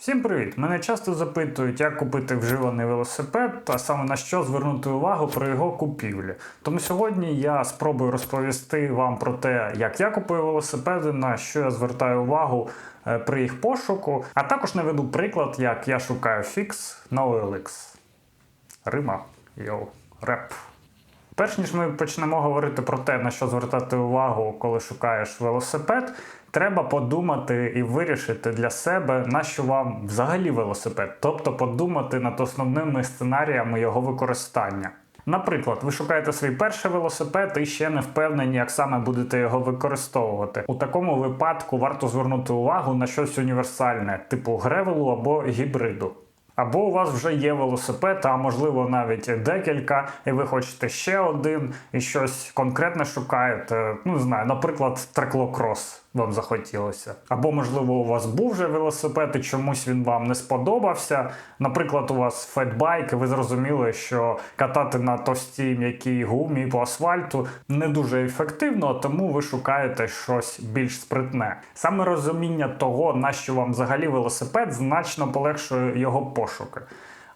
Всім привіт! Мене часто запитують, як купити вживаний велосипед, та саме на що звернути увагу при його купівлі. Тому сьогодні я спробую розповісти вам про те, як я купую велосипеди, на що я звертаю увагу е, при їх пошуку, а також наведу приклад, як я шукаю фікс на OLX. Рима, йоу, реп. Перш ніж ми почнемо говорити про те, на що звертати увагу, коли шукаєш велосипед, треба подумати і вирішити для себе, на що вам взагалі велосипед, тобто подумати над основними сценаріями його використання. Наприклад, ви шукаєте свій перший велосипед і ще не впевнені, як саме будете його використовувати. У такому випадку варто звернути увагу на щось універсальне, типу гревелу або гібриду. Або у вас вже є велосипед, а можливо навіть декілька, і ви хочете ще один, і щось конкретне шукаєте. Ну, не знаю, наприклад, треклокрос вам захотілося. Або, можливо, у вас був вже велосипед, і чомусь він вам не сподобався. Наприклад, у вас фетбайк, і ви зрозуміли, що катати на товстій м'якій гумі по асфальту не дуже ефективно, тому ви шукаєте щось більш спритне. Саме розуміння того, на що вам взагалі велосипед, значно полегшує його пошуки.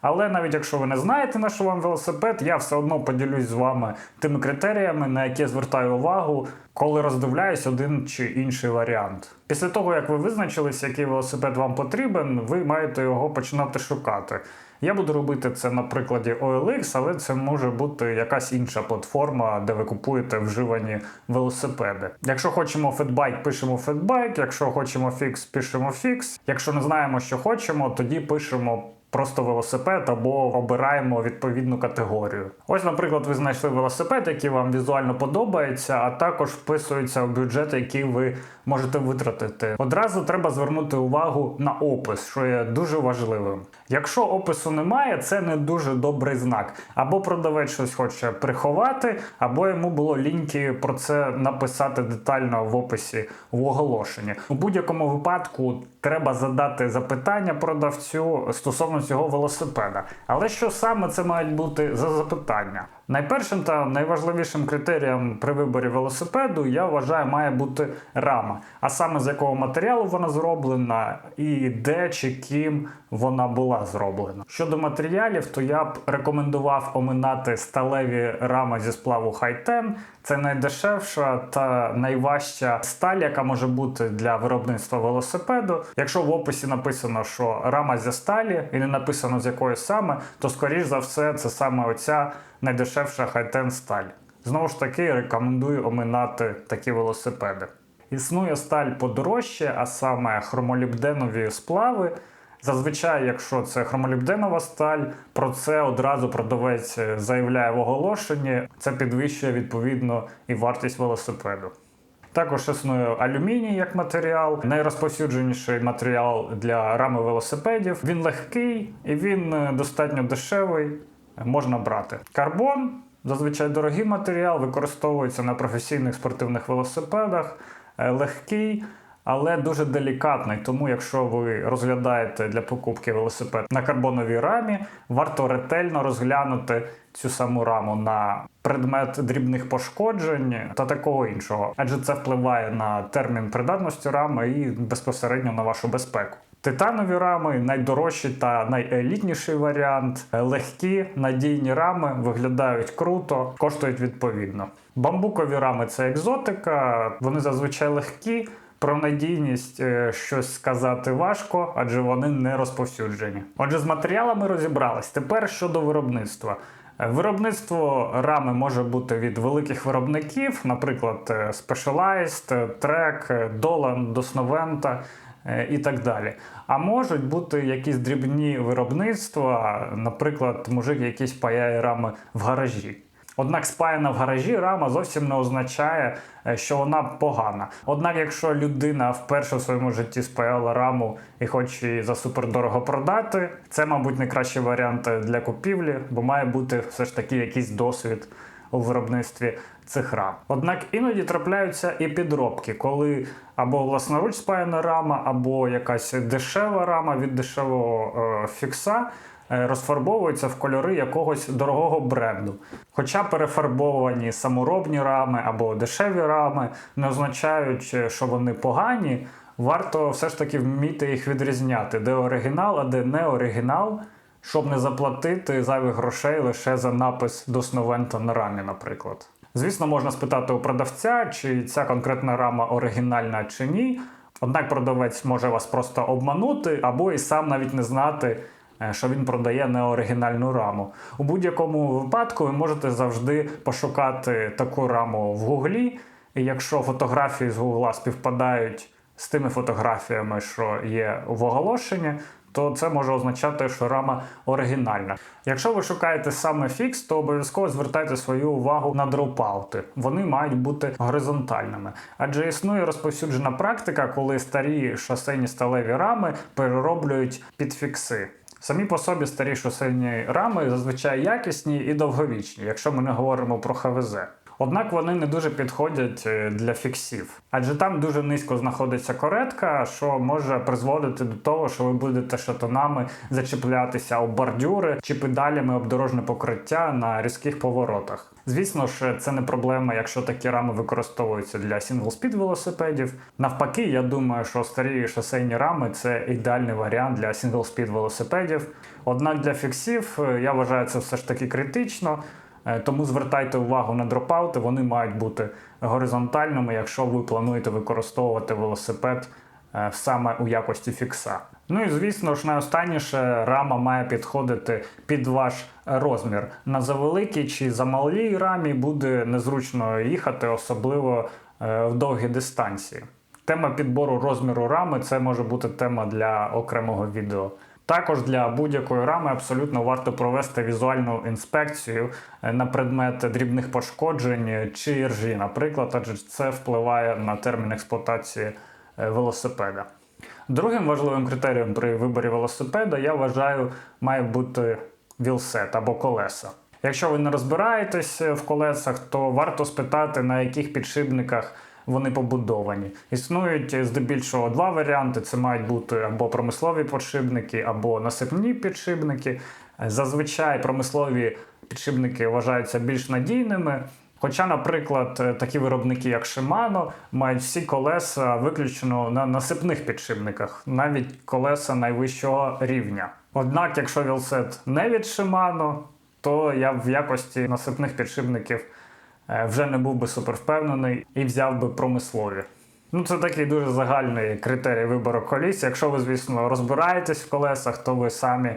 Але навіть якщо ви не знаєте, на що вам велосипед, я все одно поділюсь з вами тими критеріями, на які звертаю увагу, коли роздивляюсь один чи інший варіант. Після того, як ви визначились, який велосипед вам потрібен, ви маєте його починати шукати. Я буду робити це на прикладі OLX, але це може бути якась інша платформа, де ви купуєте вживані велосипеди. Якщо хочемо фетбайк, пишемо фетбайк. Якщо хочемо фікс, пишемо фікс. Якщо не знаємо, що хочемо, тоді пишемо. Просто велосипед або обираємо відповідну категорію. Ось, наприклад, ви знайшли велосипед, який вам візуально подобається, а також вписується в бюджет, який ви можете витратити. Одразу треба звернути увагу на опис, що є дуже важливим. Якщо опису немає, це не дуже добрий знак. Або продавець щось хоче приховати, або йому було ліньки про це написати детально в описі в оголошенні. У будь-якому випадку треба задати запитання продавцю стосовно цього велосипеда. Але що саме це мають бути за запитання? Найпершим та найважливішим критерієм при виборі велосипеду я вважаю має бути рама, а саме з якого матеріалу вона зроблена і де чи ким вона була зроблена. Щодо матеріалів, то я б рекомендував оминати сталеві рами зі сплаву Хайтен. Це найдешевша та найважча сталь, яка може бути для виробництва велосипеду. Якщо в описі написано, що рама зі сталі, і не написано з якої саме, то скоріш за все це саме оця найдешевша хайтен сталь. Знову ж таки, рекомендую оминати такі велосипеди. Існує сталь подорожче, а саме хромолібденові сплави. Зазвичай, якщо це хромолібденова сталь, про це одразу продавець заявляє в оголошенні. Це підвищує відповідно і вартість велосипеду. Також існує алюміній як матеріал, найрозповсюдженіший матеріал для рами велосипедів. Він легкий і він е, достатньо дешевий, можна брати. Карбон зазвичай дорогий матеріал, використовується на професійних спортивних велосипедах, е, легкий. Але дуже делікатний, тому якщо ви розглядаєте для покупки велосипед на карбоновій рамі, варто ретельно розглянути цю саму раму на предмет дрібних пошкоджень та такого іншого, адже це впливає на термін придатності рами і безпосередньо на вашу безпеку. Титанові рами найдорожчі та найелітніший варіант. Легкі надійні рами виглядають круто, коштують відповідно. Бамбукові рами це екзотика, вони зазвичай легкі. Про надійність е, щось сказати важко, адже вони не розповсюджені. Отже, з матеріалами розібрались. Тепер щодо виробництва. Е, Виробництво рами може бути від великих виробників, наприклад, е, Specialized, Trek, Dolan, Dosnoventa е, і так далі. А можуть бути якісь дрібні виробництва, наприклад, мужик якийсь паяє рами в гаражі. Однак спаяна в гаражі рама зовсім не означає, е, що вона погана. Однак, якщо людина вперше в своєму житті спаяла раму і хоче її за супердорого продати, це, мабуть, найкращий варіант для купівлі, бо має бути все ж таки якийсь досвід у виробництві цих рам. Однак іноді трапляються і підробки, коли або власноруч спаяна рама, або якась дешева рама від дешевого е, фікса. е, Розфарбовуються в кольори якогось дорогого бренду. Хоча перефарбовані саморобні рами або дешеві рами не означають, е, що вони погані, варто все ж таки вміти їх відрізняти, де оригінал, а де не оригінал, щоб не заплатити зайвих грошей лише за напис Досновента на рамі, наприклад. Звісно, можна спитати у продавця, чи ця конкретна рама оригінальна чи ні. Однак продавець може вас просто обманути або і сам навіть не знати, е, що він продає неоригінальну раму. У будь-якому випадку ви можете завжди пошукати таку раму в Гуглі. І якщо фотографії з Гугла співпадають з тими фотографіями, що є в оголошенні, то це може означати, що рама оригінальна. Якщо ви шукаєте саме фікс, то обов'язково звертайте свою увагу на дропаути. Вони мають бути горизонтальними. Адже існує розповсюджена практика, коли старі шосейні сталеві рами перероблюють під фікси. Самі по собі старі шосейні рами зазвичай якісні і довговічні, якщо ми не говоримо про ХВЗ. Однак вони не дуже підходять е, для фіксів, адже там дуже низько знаходиться коретка, що може призводити до того, що ви будете шатунами зачіплятися об бордюри чи педалями об дорожне покриття на різких поворотах. Звісно ж, це не проблема, якщо такі рами використовуються для сінглспід велосипедів. Навпаки, я думаю, що старі шосейні рами це ідеальний варіант для сінглспід велосипедів. Однак для фіксів е, я вважаю це все ж таки критично. Е, Тому звертайте увагу на дропаути, вони мають бути горизонтальними, якщо ви плануєте використовувати велосипед е, саме у якості фікса. Ну і звісно ж, найостанніше рама має підходити під ваш розмір. На завеликій чи замалій рамі буде незручно їхати, особливо е, в довгі дистанції. Тема підбору розміру рами це може бути тема для окремого відео. Також для будь-якої рами абсолютно варто провести візуальну інспекцію е, на предмет дрібних пошкоджень чи іржі, наприклад, адже це впливає на термін експлуатації е, велосипеда. Другим важливим критерієм при виборі велосипеда я вважаю має бути вілсет або колеса. Якщо ви не розбираєтесь в колесах, то варто спитати, на яких підшипниках вони побудовані. Існують здебільшого два варіанти: це мають бути або промислові підшипники, або насипні підшипники. Зазвичай промислові підшипники вважаються більш надійними. Хоча, наприклад, такі виробники, як Shimano, мають всі колеса виключено на насипних підшипниках, навіть колеса найвищого рівня. Однак, якщо вілсет не від Shimano, то я в якості насипних підшипників вже не був би супервпевнений і взяв би промислові. Ну, це такий дуже загальний критерій вибору коліс. Якщо ви, звісно, розбираєтесь в колесах, то ви самі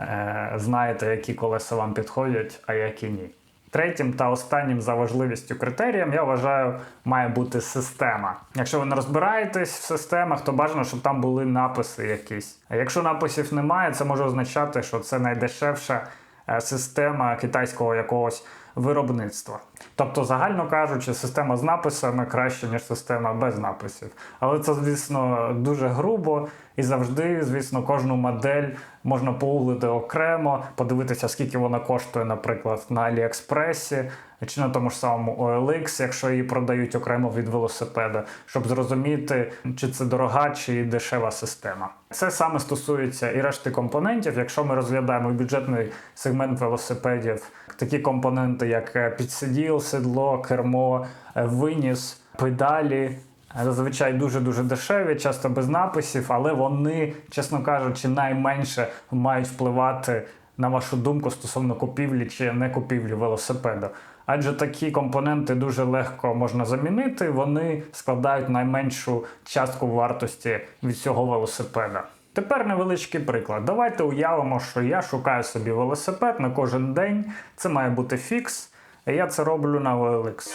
е, знаєте, які колеса вам підходять, а які ні. Третім та останнім за важливістю критерієм, я вважаю, має бути система. Якщо ви не розбираєтесь в системах, то бажано, щоб там були написи якісь. А якщо написів немає, це може означати, що це найдешевша е, система китайського якогось виробництва. Тобто, загально кажучи, система з написами краще, ніж система без написів. Але це, звісно, дуже грубо і завжди, звісно, кожну модель можна погуглити окремо, подивитися, скільки вона коштує, наприклад, на Аліекспресі чи на тому ж самому OLX, якщо її продають окремо від велосипеда, щоб зрозуміти, чи це дорога чи дешева система. Це саме стосується і решти компонентів. Якщо ми розглядаємо бюджетний сегмент велосипедів, такі компоненти, як е, підсиділ, седло, кермо, е, виніс, педалі. Зазвичай дуже-дуже дешеві, часто без написів, але вони, чесно кажучи, найменше мають впливати на вашу думку стосовно купівлі чи не купівлі велосипеда. Адже такі компоненти дуже легко можна замінити, вони складають найменшу частку вартості від цього велосипеда. Тепер невеличкий приклад. Давайте уявимо, що я шукаю собі велосипед на кожен день. Це має бути фікс. І я це роблю на OLX.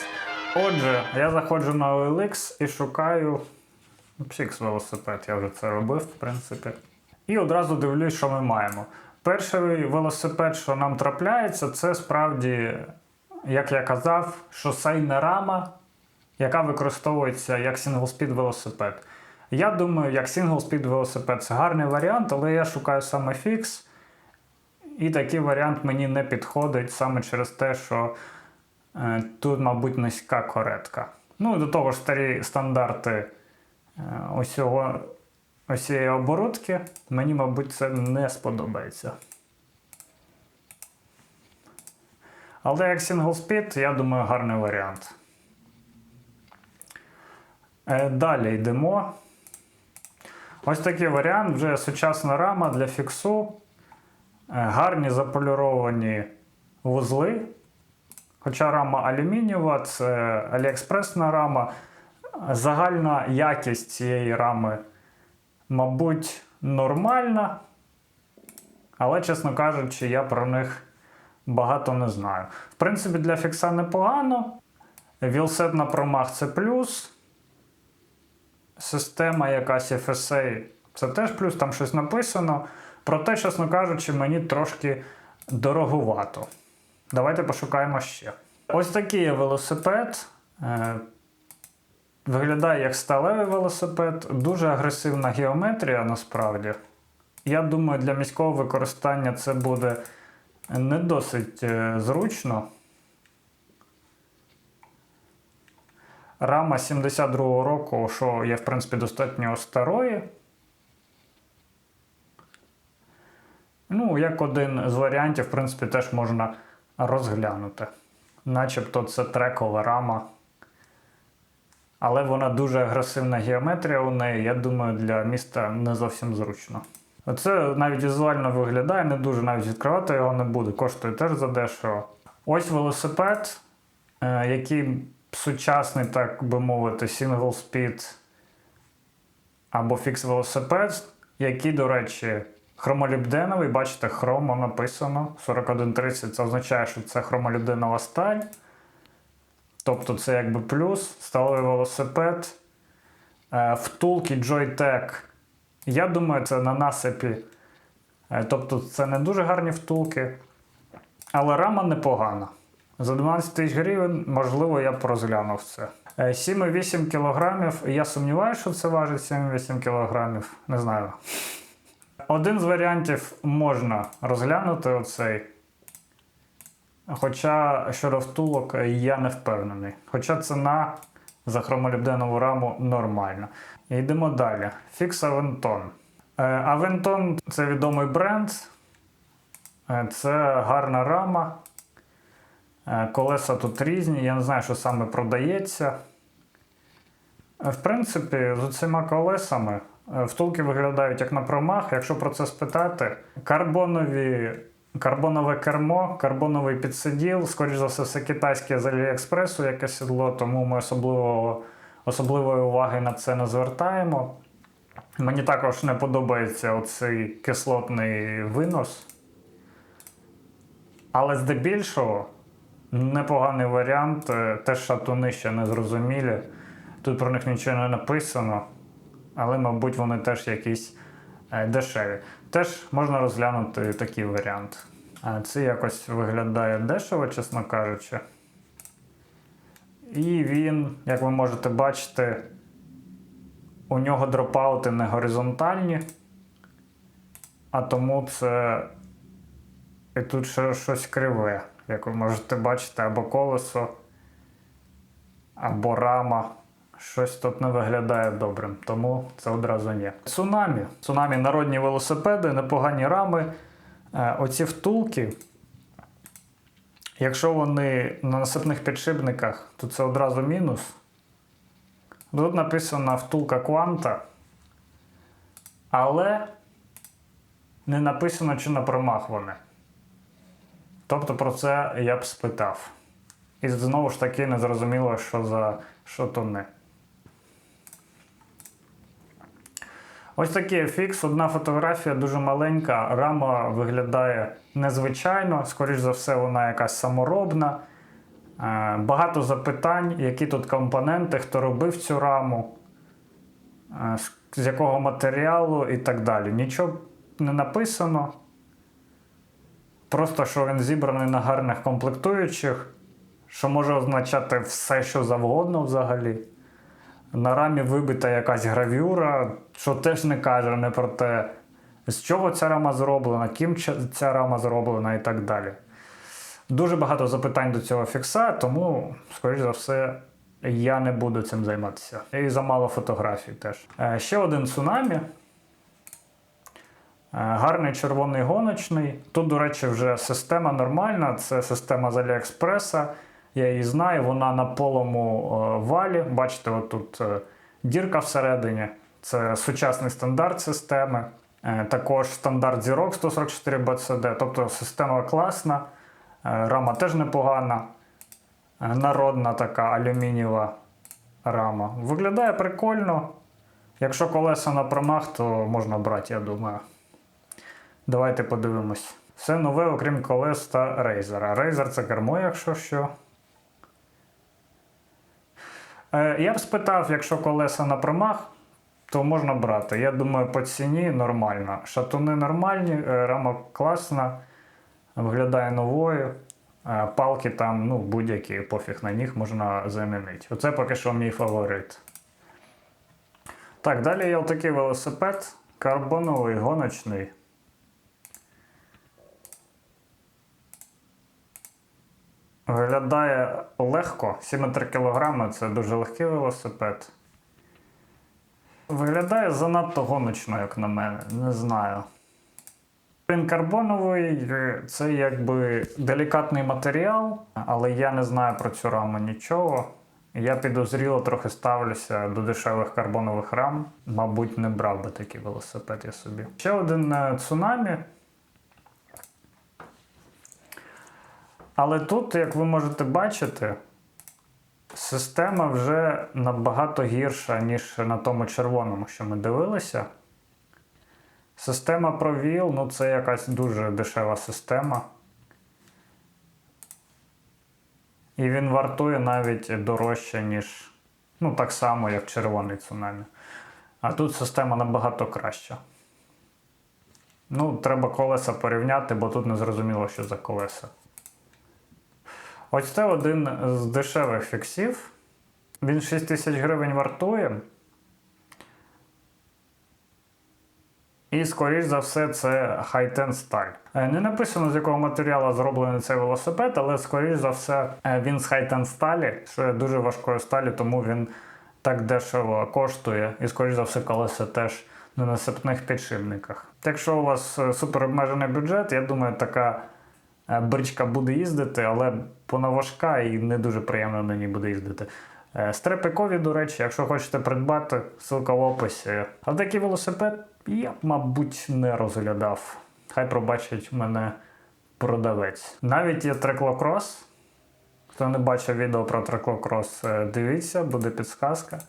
Отже, я заходжу на OLX і шукаю фікс велосипед. Я вже це робив, в принципі. І одразу дивлюсь, що ми маємо. Перший велосипед, що нам трапляється, це справді, як я казав, шосейна рама, яка використовується як сінглспід велосипед. Я думаю, як сінглспід велосипед це гарний варіант, але я шукаю саме фікс. І такий варіант мені не підходить саме через те, що е, тут, мабуть, низька коретка. Ну до того ж старі стандарти е, ось цього, ось оборудки, мені, мабуть, це не сподобається. Але як single speed, я думаю, гарний варіант. Е, Далі йдемо. Ось такий варіант, вже сучасна рама для фіксу. Е, Гарні заполіровані вузли. Хоча рама алюмінієва, це аліекспресна рама. Загальна якість цієї рами, мабуть, нормальна. Але, чесно кажучи, я про них багато не знаю. В принципі, для фікса непогано. Вілсет на промах це плюс. Система якась FSA це теж плюс, там щось написано. Проте, чесно кажучи, мені трошки дороговато. Давайте пошукаємо ще. Ось такий є велосипед. Е, Виглядає як сталевий велосипед, дуже агресивна геометрія насправді. Я думаю, для міського використання це буде не досить е, зручно. Рама 72-го року, що є, в принципі, достатньо старої. Ну, як один з варіантів, в принципі, теж можна розглянути. Начебто це трекова рама. Але вона дуже агресивна геометрія у неї, я думаю, для міста не зовсім зручно. Це навіть візуально виглядає, не дуже навіть відкривати його не буду. Коштує теж задешево. Ось велосипед, е, який сучасний, так би мовити, speed або фікс велосипед, який, до речі, хромолібденовий, бачите, хромо написано 4130, це означає, що це хромолібденова сталь. Тобто це якби плюс, сталевий велосипед. Е, Втулки Joytech. Я думаю, це на насипі. Е, Тобто це не дуже гарні втулки. Але рама непогана. За 12 тисяч гривень, можливо, я б розглянув це. Е, 7,8 кілограмів. Я сумніваюся, що це важить 7,8 кілограмів. Не знаю. Один з варіантів можна розглянути оцей. Хоча щодо втулок я не впевнений. Хоча ціна за хромолібденову раму нормальна. Йдемо далі. Fix Aventon. Е, Aventon це відомий бренд. Е, Це гарна рама. Е, Колеса тут різні. Я не знаю, що саме продається. Е, В принципі, з цими колесами е, втулки виглядають як на промах. Якщо про це спитати, карбонові, карбонове кермо, карбоновий підсиділ, скоріш за все, все китайське з Аліекспресу, яке сідло, тому ми особливого, особливої уваги на це не звертаємо. Мені також не подобається оцей кислотний винос. Але здебільшого непоганий варіант. е, Теж шатуни ще не зрозумілі. Тут про них нічого не написано, але, мабуть, вони теж якісь е, дешеві. Теж можна розглянути такий варіант. Це якось виглядає дешево, чесно кажучи. І він, як ви можете бачити, у нього дропаути не горизонтальні, а тому це і тут ще щось криве, як ви можете бачити, або колесо, або рама. Щось тут не виглядає добрим, тому це одразу ні. Цунамі. Цунамі народні велосипеди, непогані рами. Е, Оці втулки. Якщо вони на насипних підшипниках, то це одразу мінус. Тут написана втулка кванта, але не написано, чи на промах вони. Тобто про це я б спитав. І знову ж таки не зрозуміло, що за що то не. Ось такий фікс. Одна фотографія дуже маленька. Рама виглядає незвичайно, скоріш за все, вона якась саморобна. Е, Багато запитань, які тут компоненти, хто робив цю раму, е, з- з якого матеріалу і так далі. Нічого не написано. Просто що він зібраний на гарних комплектуючих, що може означати все, що завгодно взагалі. На рамі вибита якась гравюра, що теж не каже не про те, з чого ця рама зроблена, ким ця рама зроблена і так далі. Дуже багато запитань до цього фікса, тому, скоріш за все, я не буду цим займатися. І замало фотографій теж. Е, Ще один цунамі. Е, Гарний червоний гоночний. Тут, до речі, вже система нормальна. Це система з Аліекспреса. Я її знаю, вона на полому е, валі. Бачите, отут е, дірка всередині. Це сучасний стандарт системи. Також стандарт зірок 144 BCD, тобто система класна, рама теж непогана, народна така алюмінієва рама. Виглядає прикольно. Якщо колеса на промах, то можна брати, я думаю. Давайте подивимось. Все нове, окрім колес та рейзера. Рейзер це кермо, якщо що. Е, я б спитав, якщо колеса на промах, то можна брати. Я думаю, по ціні нормально. Шатуни нормальні, е, рама класна, виглядає новою. Е, Палки там, ну, будь-які, пофіг на них можна замінити. Оце поки що мій фаворит. Так, далі є отакий велосипед, карбоновий, гоночний. Виглядає легко, 7,3 кг це дуже легкий велосипед. Виглядає занадто гоночно, як на мене, не знаю. Він карбоновий, це якби делікатний матеріал, але я не знаю про цю раму нічого. Я підозріло трохи ставлюся до дешевих карбонових рам. Мабуть, не брав би такий велосипед я собі. Ще один е, цунамі. Але тут, як ви можете бачити, система вже набагато гірша, ніж на тому червоному, що ми дивилися. Система провіл, ну це якась дуже дешева система. І він вартує навіть дорожче, ніж. Ну, так само, як червоний цунамі. А тут система набагато краща. Ну, треба колеса порівняти, бо тут не зрозуміло, що за колеса. Ось це один з дешевих фіксів. Він 6 тисяч гривень вартує. І, скоріш за все, це хай-тен сталь. Не написано, з якого матеріалу зроблений цей велосипед, але, скоріш за все, е, він з хай-тен сталі, що є дуже важкої сталі, тому він так дешево коштує. І, скоріш за все, колеса теж на насипних підшипниках. Якщо у вас е, супер обмежений бюджет, я думаю, така бричка буде їздити, але вона важка і не дуже приємно на ній буде їздити. Е, Стрепикові, до речі, якщо хочете придбати, ссылка в описі. А такий велосипед я б, мабуть, не розглядав. Хай пробачить мене продавець. Навіть є треклокрос. Хто не бачив відео про треклокрос, е, дивіться, буде підсказка.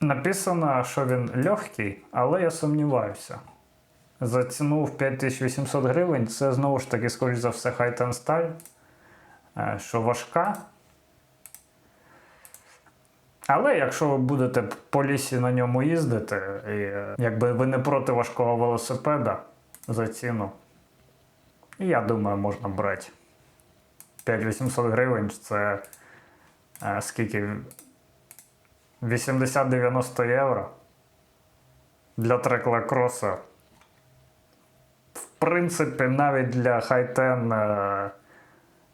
Написано, що він легкий, але я сумніваюся. За ціну в 5800 гривень це знову ж таки, скоріш за все, хай сталь, е, що важка. Але якщо ви будете по лісі на ньому їздити, і е, якби ви не проти важкого велосипеда за ціну, я думаю, можна брати. 5800 гривень це е, скільки? 80-90 євро для трекла кроса. В принципі, навіть для хайтен, е,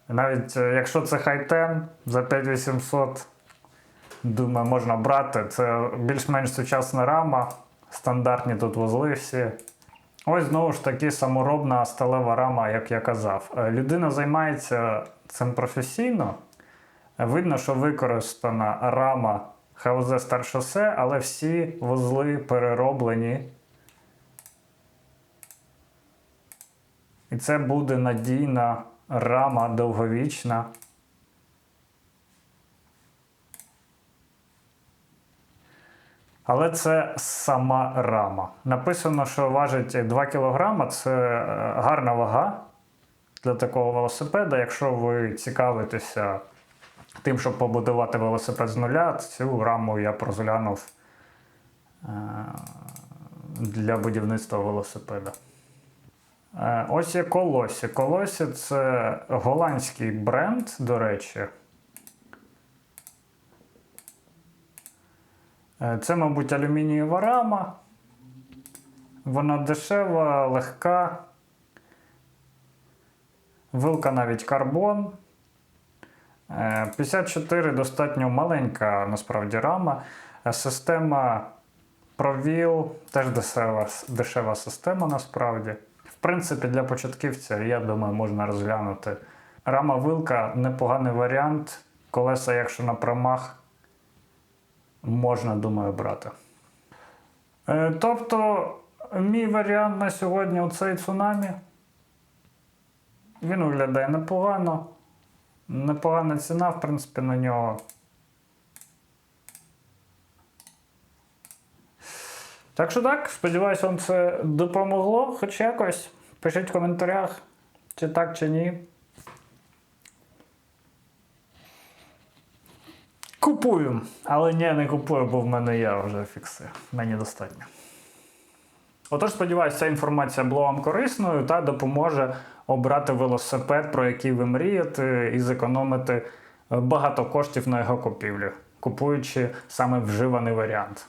навіть е, якщо це хайтен за 5800, думаю, можна брати. Це більш-менш сучасна рама, стандартні тут вузли всі. Ось знову ж таки саморобна сталева рама, як я казав. Е, Людина займається цим професійно. Видно, що використана рама ХВЗ Старшосе, але всі вузли перероблені. І це буде надійна рама довговічна. Але це сама рама. Написано, що важить 2 кг. Це е, гарна вага для такого велосипеда. Якщо ви цікавитеся тим, щоб побудувати велосипед з нуля, цю раму я б розглянув е, для будівництва велосипеда. Е, Ось є колосі. Колосі це голландський бренд, до речі. Е, Це, мабуть, алюмінієва рама. Вона дешева, легка. Вилка навіть карбон. Е, 54 достатньо маленька насправді рама. Е, Система провіл, теж дешева, дешева система насправді. Принципі, для початківця, я думаю, можна розглянути. Рама вилка непоганий варіант. Колеса, якщо на промах, можна, думаю, брати. Е, тобто, мій варіант на сьогодні оцей цунамі. Він виглядає непогано. Непогана ціна, в принципі, на нього. Так що так, сподіваюся, вам це допомогло хоч якось. Пишіть в коментарях, чи так, чи ні. Купую. Але ні, не купую, бо в мене є вже фікси. Мені достатньо. Отож, сподіваюся, ця інформація була вам корисною та допоможе обрати велосипед, про який ви мрієте, і зекономити багато коштів на його купівлю, купуючи саме вживаний варіант.